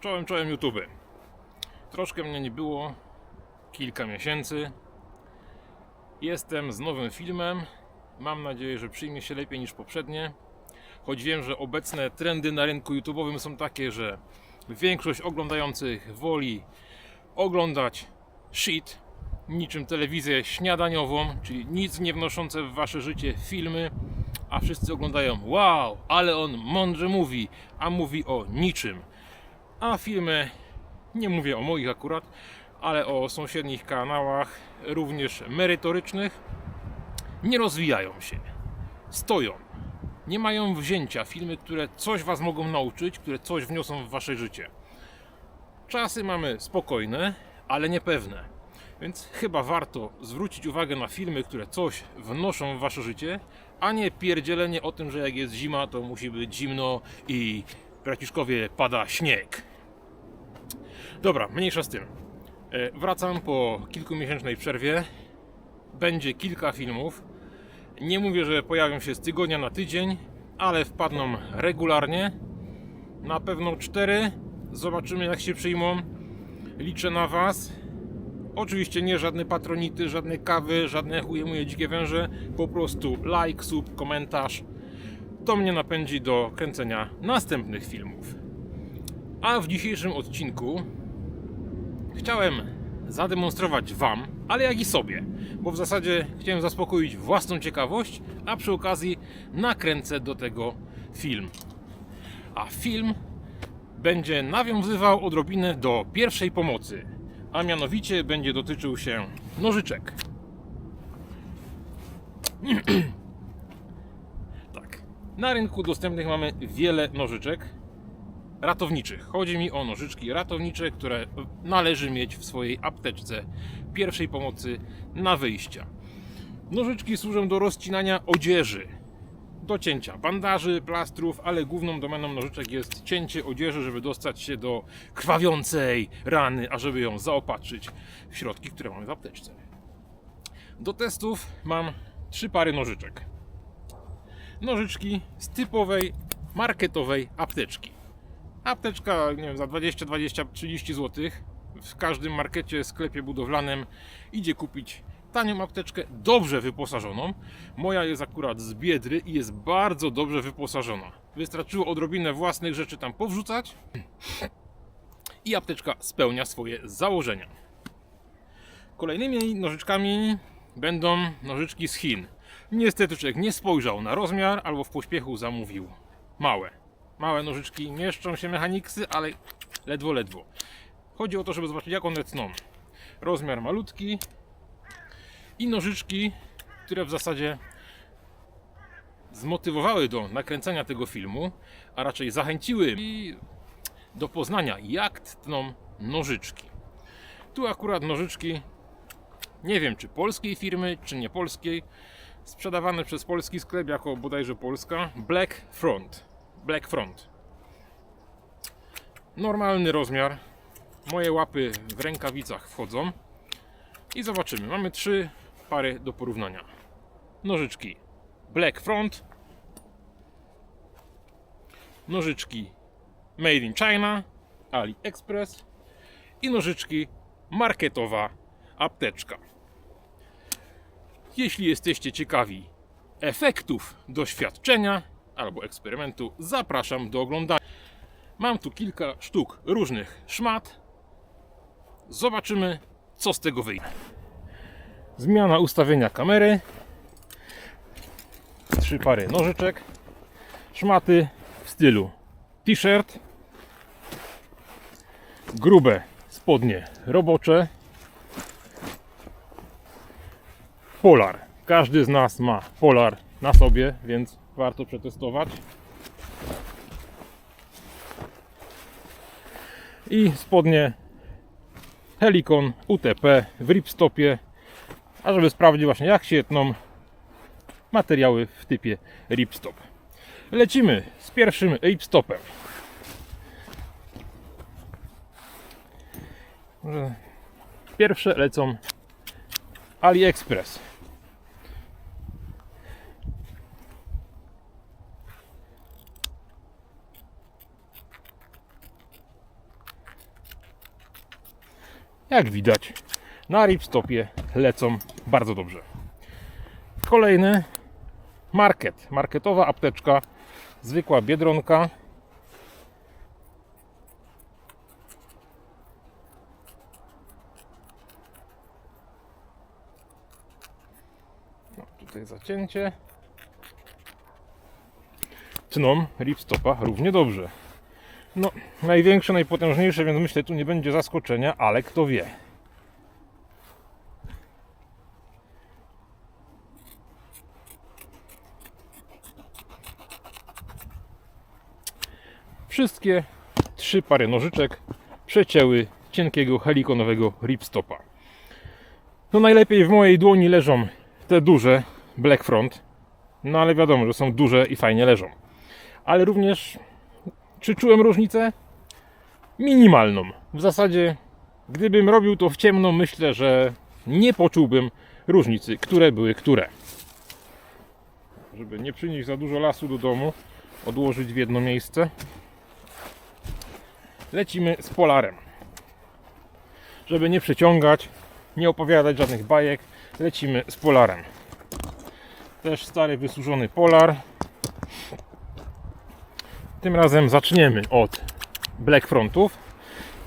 Czołem, czołem YouTube. Troszkę mnie nie było, kilka miesięcy. Jestem z nowym filmem. Mam nadzieję, że przyjmie się lepiej niż poprzednie. Choć wiem, że obecne trendy na rynku YouTube'owym są takie, że większość oglądających woli oglądać shit, niczym telewizję śniadaniową, czyli nic nie wnoszące w wasze życie filmy, a wszyscy oglądają wow, ale on mądrze mówi, a mówi o niczym. A filmy, nie mówię o moich akurat, ale o sąsiednich kanałach, również merytorycznych, nie rozwijają się. Stoją. Nie mają wzięcia. Filmy, które coś Was mogą nauczyć, które coś wniosą w Wasze życie. Czasy mamy spokojne, ale niepewne. Więc chyba warto zwrócić uwagę na filmy, które coś wnoszą w Wasze życie, a nie pierdzielenie o tym, że jak jest zima, to musi być zimno i braciszkowie pada śnieg. Dobra, mniejsza z tym. E, Wracam po kilkumiesięcznej przerwie. Będzie kilka filmów. Nie mówię, że pojawią się z tygodnia na tydzień, ale wpadną regularnie. Na pewno cztery. Zobaczymy, jak się przyjmą. Liczę na Was. Oczywiście nie żadne patronity, żadne kawy, żadne chuje dzikie węże. Po prostu like, sub, komentarz. To mnie napędzi do kręcenia następnych filmów. A w dzisiejszym odcinku chciałem zademonstrować Wam, ale jak i sobie, bo w zasadzie chciałem zaspokoić własną ciekawość, a przy okazji nakręcę do tego film. A film będzie nawiązywał odrobinę do pierwszej pomocy, a mianowicie będzie dotyczył się nożyczek. tak. Na rynku dostępnych mamy wiele nożyczek ratowniczych. Chodzi mi o nożyczki ratownicze, które należy mieć w swojej apteczce pierwszej pomocy na wyjścia. Nożyczki służą do rozcinania odzieży, do cięcia bandaży, plastrów, ale główną domeną nożyczek jest cięcie odzieży, żeby dostać się do krwawiącej rany, a żeby ją zaopatrzyć w środki, które mamy w apteczce. Do testów mam trzy pary nożyczek. Nożyczki z typowej marketowej apteczki. Apteczka, nie wiem, za 20, 20, 30 zł. W każdym markecie, sklepie budowlanym idzie kupić tanią apteczkę, dobrze wyposażoną. Moja jest akurat z Biedry i jest bardzo dobrze wyposażona. Wystarczyło odrobinę własnych rzeczy tam powrzucać i apteczka spełnia swoje założenia. Kolejnymi nożyczkami będą nożyczki z Chin. Niestety człowiek nie spojrzał na rozmiar albo w pośpiechu zamówił małe. Małe nożyczki mieszczą się mechaniksy, ale ledwo, ledwo. Chodzi o to, żeby zobaczyć jak one tną. Rozmiar malutki i nożyczki, które w zasadzie zmotywowały do nakręcania tego filmu, a raczej zachęciły i do poznania jak tną nożyczki. Tu akurat nożyczki, nie wiem czy polskiej firmy, czy nie polskiej, sprzedawane przez polski sklep jako bodajże polska Black Front. Black Front. Normalny rozmiar. Moje łapy w rękawicach wchodzą. I zobaczymy. Mamy trzy pary do porównania. Nożyczki Black Front. Nożyczki Made in China, AliExpress i nożyczki marketowa apteczka. Jeśli jesteście ciekawi efektów doświadczenia albo eksperymentu, zapraszam do oglądania. Mam tu kilka sztuk różnych szmat. Zobaczymy, co z tego wyjdzie. Zmiana ustawienia kamery. Trzy pary nożyczek. Szmaty w stylu t-shirt. Grube spodnie robocze. Polar. Każdy z nas ma polar na sobie, więc warto przetestować. I spodnie Helikon UTP w ripstopie, a żeby sprawdzić właśnie jak się tną materiały w typie ripstop. Lecimy z pierwszym ripstopem. Pierwsze lecą AliExpress. Jak widać, na ripstopie lecą bardzo dobrze. Kolejny market, marketowa apteczka, zwykła biedronka. No, tutaj zacięcie. Tną ripstopa równie dobrze. No, największe, najpotężniejsze, więc myślę, tu nie będzie zaskoczenia, ale kto wie. Wszystkie trzy pary nożyczek przecięły cienkiego helikonowego ripstopa. No najlepiej w mojej dłoni leżą te duże Black Front. No ale wiadomo, że są duże i fajnie leżą. Ale również czy czułem różnicę? Minimalną. W zasadzie, gdybym robił to w ciemno, myślę, że nie poczułbym różnicy, które były które. Żeby nie przynieść za dużo lasu do domu, odłożyć w jedno miejsce. Lecimy z polarem. Żeby nie przeciągać, nie opowiadać żadnych bajek, lecimy z polarem. Też stary, wysłużony polar. Tym razem zaczniemy od Black Frontów.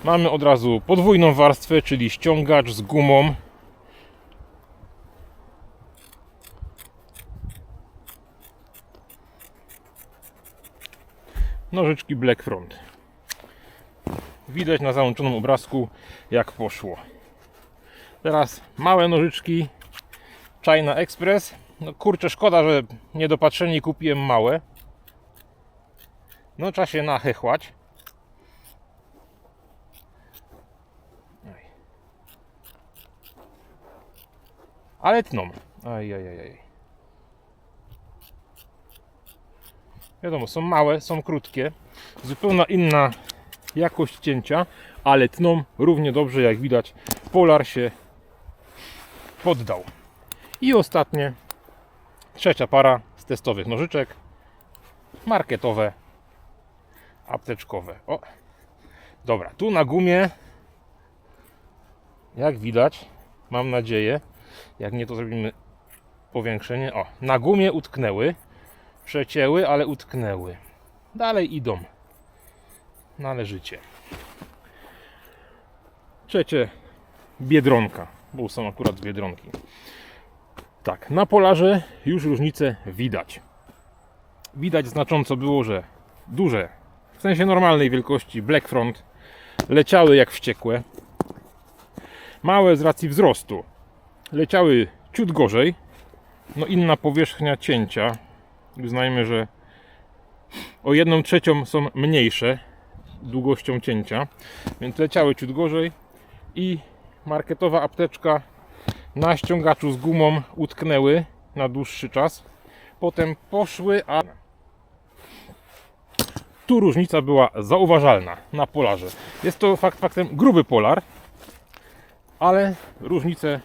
Mamy od razu podwójną warstwę, czyli ściągacz z gumą. Nożyczki Black Front. Widać na załączonym obrazku jak poszło. Teraz małe nożyczki China Express. No kurczę, szkoda, że niedopatrzenie kupiłem małe. No trzeba się nachechłać. Oj. Ale tną. Ajajajaj. Wiadomo, są małe, są krótkie. Zupełnie inna jakość cięcia, ale tną równie dobrze jak widać. Polar się poddał. I ostatnie, trzecia para z testowych nożyczek. Marketowe apteczkowe. O, dobra, tu na gumie, jak widać, mam nadzieję, jak nie to zrobimy powiększenie. O, na gumie utknęły, przecięły, ale utknęły. Dalej idą. Należycie. Trzecie, biedronka, bo są akurat biedronki. Tak, na polarze już różnicę widać. Widać znacząco było, że duże w sensie normalnej wielkości Black Front leciały jak wściekłe. Małe z racji wzrostu leciały ciut gorzej. No inna powierzchnia cięcia. Uznajmy, że o jedną trzecią są mniejsze długością cięcia, więc leciały ciut gorzej i marketowa apteczka na ściągaczu z gumą utknęły na dłuższy czas. Potem poszły, a tu różnica była zauważalna na polarze. Jest to fakt faktem gruby polar, ale różnicę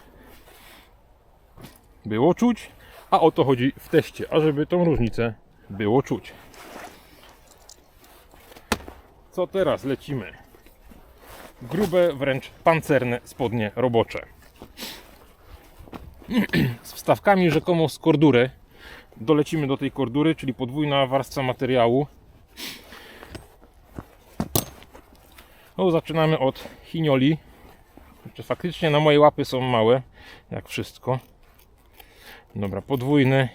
było czuć, a o to chodzi w teście, ażeby tą różnicę było czuć. Co teraz lecimy? Grube, wręcz pancerne spodnie robocze. Z wstawkami rzekomo z kordury. Dolecimy do tej kordury, czyli podwójna warstwa materiału No, zaczynamy od chinioli. Faktycznie na moje łapy są małe, jak wszystko. Dobra, podwójne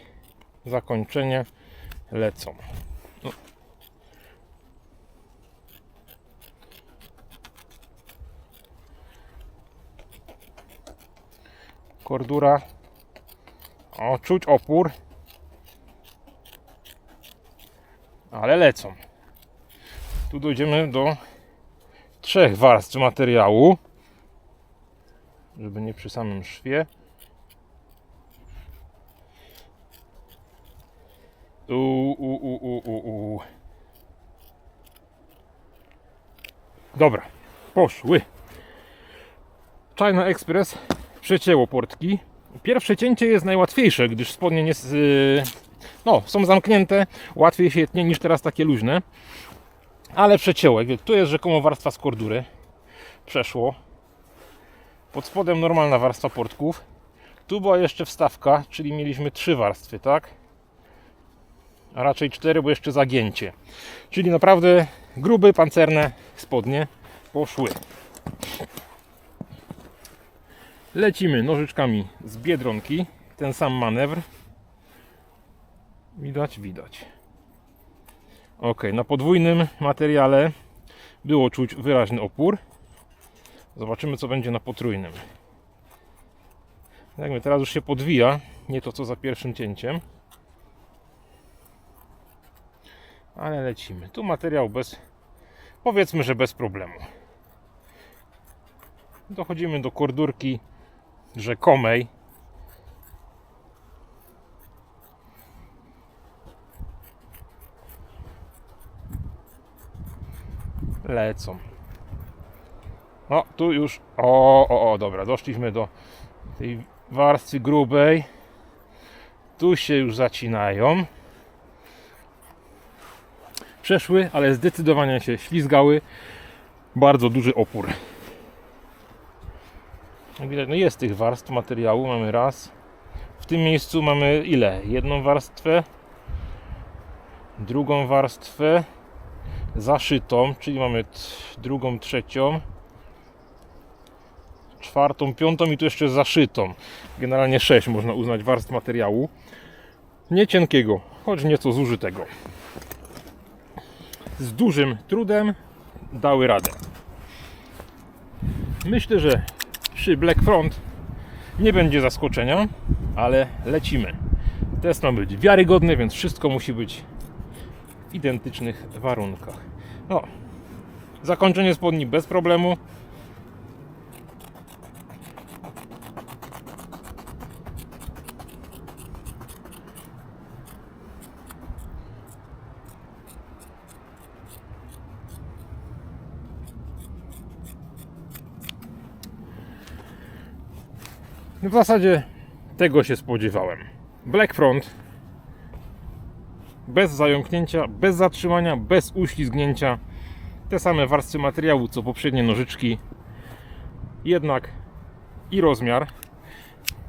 zakończenie lecą. No. Kordura. O, czuć opór. Ale lecą. Tu dojdziemy do trzech warstw materiału, żeby nie przy samym szwie. U, u, u, u, u. Dobra, poszły. China Express przecięło portki. Pierwsze cięcie jest najłatwiejsze, gdyż spodnie nie, no, są zamknięte, łatwiej się tnie niż teraz takie luźne ale przecięło. Tu jest rzekomo warstwa z kordury. Przeszło. Pod spodem normalna warstwa portków. Tu była jeszcze wstawka, czyli mieliśmy trzy warstwy, tak? A raczej cztery, bo jeszcze zagięcie. Czyli naprawdę grube, pancerne spodnie poszły. Lecimy nożyczkami z biedronki. Ten sam manewr. Widać, widać. Ok, na podwójnym materiale było czuć wyraźny opór. Zobaczymy, co będzie na potrójnym. Jak my teraz już się podwija, nie to co za pierwszym cięciem. Ale lecimy. Tu materiał bez, powiedzmy, że bez problemu. Dochodzimy do kordurki rzekomej. Lecą. O, tu już. O, o, o, dobra, doszliśmy do tej warstwy grubej. Tu się już zacinają. Przeszły, ale zdecydowanie się ślizgały. Bardzo duży opór. Jak widać, no jest tych warstw materiału. Mamy raz. W tym miejscu mamy ile? Jedną warstwę, drugą warstwę zaszytą, czyli mamy drugą, trzecią, czwartą, piątą i tu jeszcze zaszytą. Generalnie sześć można uznać warstw materiału. Nie cienkiego, choć nieco zużytego. Z dużym trudem dały radę. Myślę, że przy Black Front nie będzie zaskoczenia, ale lecimy. Test ma być wiarygodny, więc wszystko musi być identycznych warunkach. No, zakończenie spodni bez problemu. W zasadzie tego się spodziewałem. Black Front bez zająknięcia, bez zatrzymania, bez uślizgnięcia. Te same warstwy materiału co poprzednie nożyczki. Jednak i rozmiar,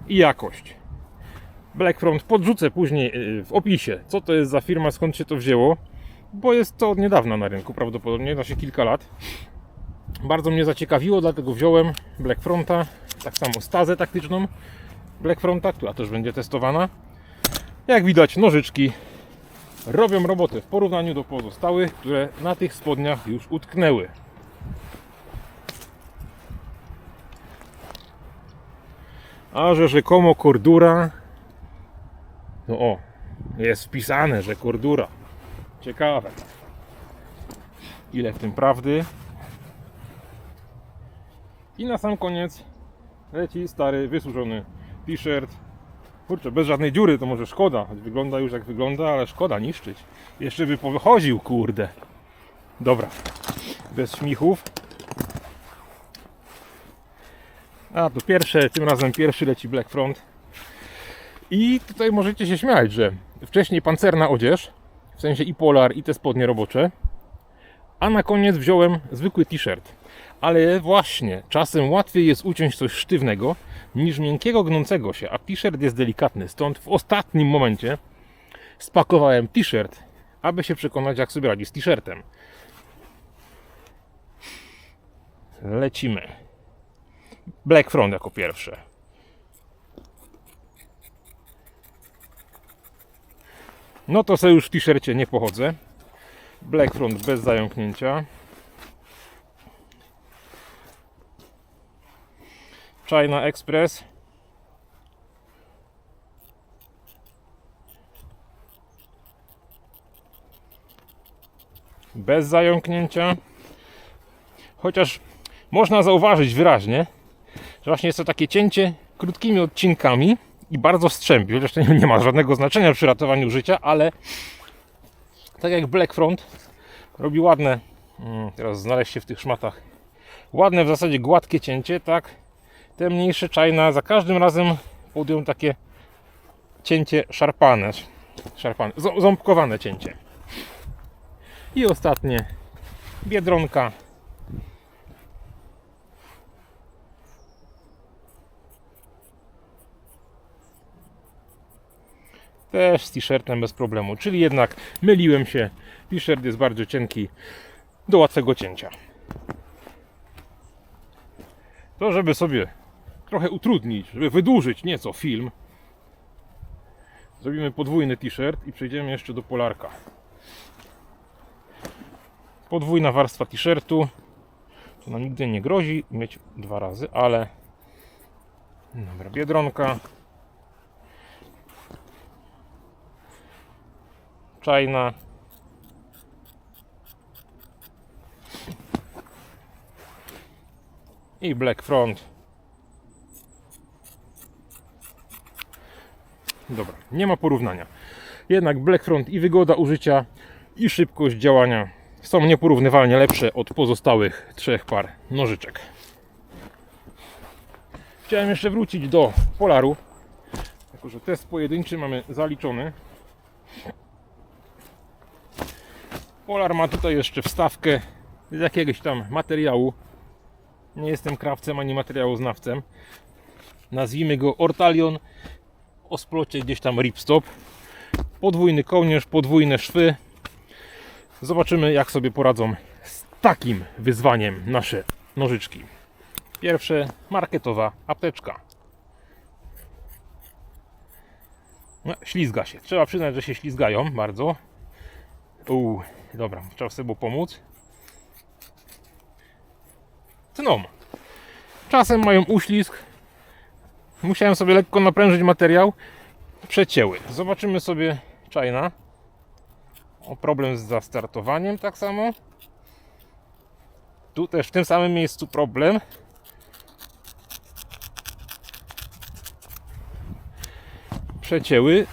i jakość. Blackfront podrzucę później yy, w opisie, co to jest za firma, skąd się to wzięło, bo jest to od niedawna na rynku, prawdopodobnie, znaczy kilka lat. Bardzo mnie zaciekawiło, dlatego wziąłem Blackfronta, tak samo stazę taktyczną Blackfronta, która też będzie testowana. Jak widać, nożyczki robią robotę w porównaniu do pozostałych, które na tych spodniach już utknęły. A że rzekomo kordura, no o, jest wpisane, że kordura. Ciekawe. Ile w tym prawdy? I na sam koniec leci stary, wysłużony t-shirt Kurczę, bez żadnej dziury to może szkoda. choć Wygląda już jak wygląda, ale szkoda niszczyć. Jeszcze by powychodził, kurde. Dobra. Bez śmichów. A, to pierwsze, tym razem pierwszy leci Black Front. I tutaj możecie się śmiać, że wcześniej pancerna odzież, w sensie i polar, i te spodnie robocze, a na koniec wziąłem zwykły t-shirt. Ale właśnie, czasem łatwiej jest uciąć coś sztywnego niż miękkiego, gnącego się, a t-shirt jest delikatny. Stąd w ostatnim momencie spakowałem t-shirt, aby się przekonać, jak sobie radzi z t-shirtem. Lecimy. Black Front jako pierwsze. No to sobie już w t-shircie nie pochodzę. Black Front bez zająknięcia. China Express. Bez zająknięcia. Chociaż można zauważyć wyraźnie, że właśnie jest to takie cięcie krótkimi odcinkami i bardzo strzępi. Chociaż to nie nie ma żadnego znaczenia przy ratowaniu życia, ale tak jak Black Front robi ładne, mm, teraz znaleźć się w tych szmatach, ładne w zasadzie gładkie cięcie, tak te mniejsze czajna za każdym razem powodują takie cięcie szarpane, szarpane ząbkowane cięcie. I ostatnie biedronka. Też z t-shirtem bez problemu, czyli jednak myliłem się. T-shirt jest bardzo cienki do łatwego cięcia. To żeby sobie trochę utrudnić, żeby wydłużyć nieco film, zrobimy podwójny t-shirt i przejdziemy jeszcze do polarka. Podwójna warstwa t-shirtu. To nam nigdy nie grozi mieć dwa razy, ale dobra, biedronka. Czajna. I Black Front. Dobra, nie ma porównania. Jednak Black Front i wygoda użycia i szybkość działania są nieporównywalnie lepsze od pozostałych trzech par nożyczek. Chciałem jeszcze wrócić do Polaru. Jako, że test pojedynczy mamy zaliczony. Polar ma tutaj jeszcze wstawkę z jakiegoś tam materiału. Nie jestem krawcem ani materiałoznawcem. Nazwijmy go Ortalion o splocie gdzieś tam ripstop. Podwójny kołnierz, podwójne szwy. Zobaczymy jak sobie poradzą z takim wyzwaniem nasze nożyczki. Pierwsze marketowa apteczka. No, ślizga się. Trzeba przyznać, że się ślizgają bardzo. Uuu, dobra, trzeba sobie pomóc. Tną. Czasem mają uślizg. Musiałem sobie lekko naprężyć materiał. Przecięły. Zobaczymy sobie czajna. O problem z zastartowaniem tak samo. Tu też w tym samym miejscu problem. Przecięły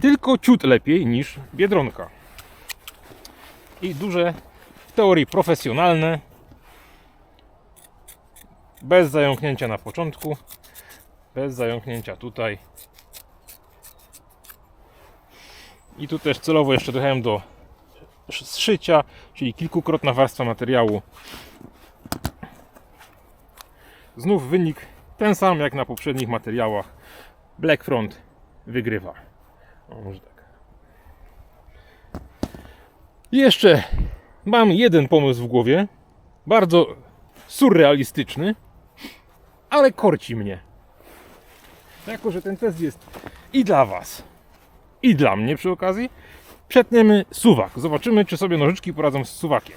tylko ciut lepiej niż biedronka. I duże w teorii profesjonalne bez zająknięcia na początku, bez zająknięcia tutaj. I tu też celowo jeszcze dojechałem do zszycia, czyli kilkukrotna warstwa materiału. Znów wynik ten sam jak na poprzednich materiałach. Black Front wygrywa. O, może tak. I jeszcze mam jeden pomysł w głowie. Bardzo surrealistyczny, ale korci mnie. Jako, że ten test jest i dla Was, i dla mnie przy okazji, przetniemy suwak. Zobaczymy, czy sobie nożyczki poradzą z suwakiem.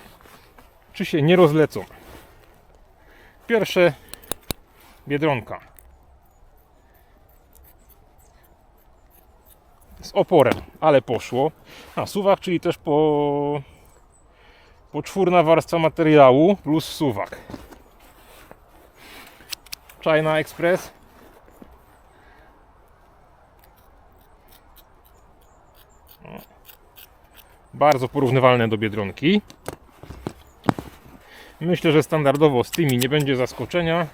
Czy się nie rozlecą. Pierwsze biedronka. Z oporem, ale poszło. A suwak, czyli też po poczwórna warstwa materiału plus suwak. China Express. Bardzo porównywalne do Biedronki. Myślę, że standardowo z tymi nie będzie zaskoczenia.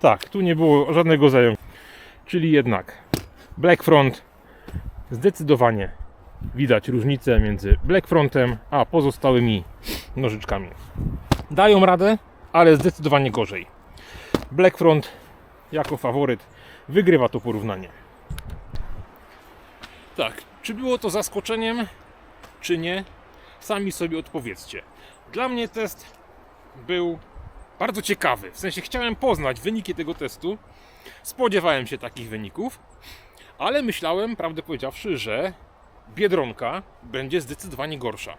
Tak, tu nie było żadnego zająłu. Czyli jednak Black Front zdecydowanie widać różnicę między Black Frontem a pozostałymi nożyczkami. Dają radę, ale zdecydowanie gorzej. Black Front jako faworyt wygrywa to porównanie. Tak, czy było to zaskoczeniem, czy nie? Sami sobie odpowiedzcie. Dla mnie test był bardzo ciekawy. W sensie chciałem poznać wyniki tego testu. Spodziewałem się takich wyników, ale myślałem, prawdę powiedziawszy, że Biedronka będzie zdecydowanie gorsza.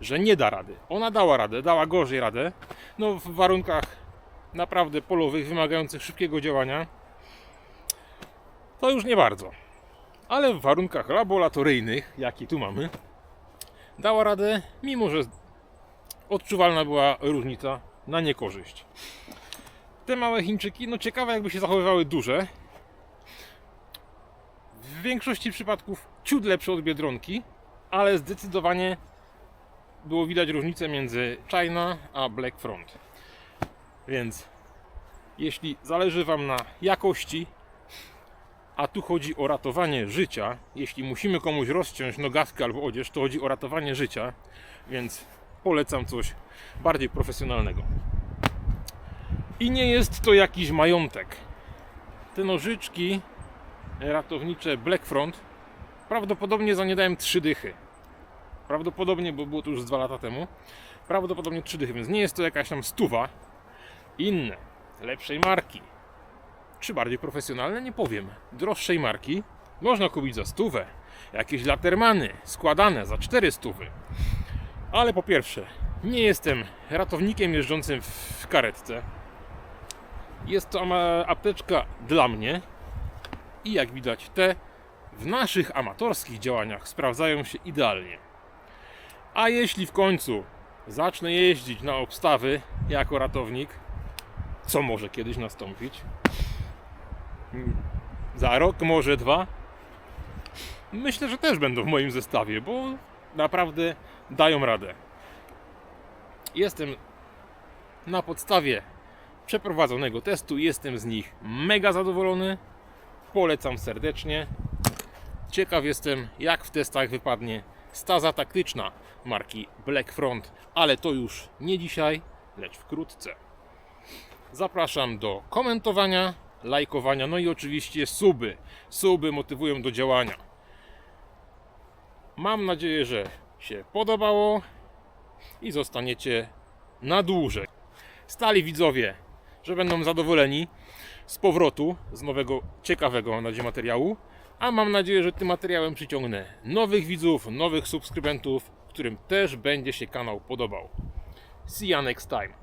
Że nie da rady. Ona dała radę, dała gorzej radę. No w warunkach naprawdę polowych, wymagających szybkiego działania, to już nie bardzo. Ale w warunkach laboratoryjnych, jakie tu mamy, dała radę, mimo że odczuwalna była różnica na niekorzyść. Te małe Chińczyki, no ciekawe jakby się zachowywały duże. W większości przypadków ciut lepsze od Biedronki, ale zdecydowanie było widać różnicę między China a Black Front. Więc jeśli zależy Wam na jakości, a tu chodzi o ratowanie życia, jeśli musimy komuś rozciąć nogawkę albo odzież, to chodzi o ratowanie życia, więc polecam coś bardziej profesjonalnego. I nie jest to jakiś majątek. Te nożyczki ratownicze Blackfront prawdopodobnie za nie dałem trzy dychy. Prawdopodobnie, bo było to już z dwa lata temu. Prawdopodobnie trzy dychy, więc nie jest to jakaś tam stuwa. Inne, lepszej marki, czy bardziej profesjonalne, nie powiem. Droższej marki można kupić za stówę. Jakieś latermany składane za cztery stówy. Ale po pierwsze, nie jestem ratownikiem jeżdżącym w karetce. Jest to apteczka dla mnie. I jak widać, te w naszych amatorskich działaniach sprawdzają się idealnie. A jeśli w końcu zacznę jeździć na obstawy jako ratownik, co może kiedyś nastąpić, za rok, może dwa, myślę, że też będą w moim zestawie, bo naprawdę dają radę. Jestem na podstawie przeprowadzonego testu, jestem z nich mega zadowolony. Polecam serdecznie. Ciekaw jestem, jak w testach wypadnie staza taktyczna marki Blackfront, ale to już nie dzisiaj, lecz wkrótce. Zapraszam do komentowania, lajkowania, no i oczywiście suby. Suby motywują do działania. Mam nadzieję, że się podobało i zostaniecie na dłużej. Stali widzowie, że będą zadowoleni z powrotu, z nowego, ciekawego mam nadzieję materiału. A mam nadzieję, że tym materiałem przyciągnę nowych widzów, nowych subskrybentów, którym też będzie się kanał podobał. See ya next time.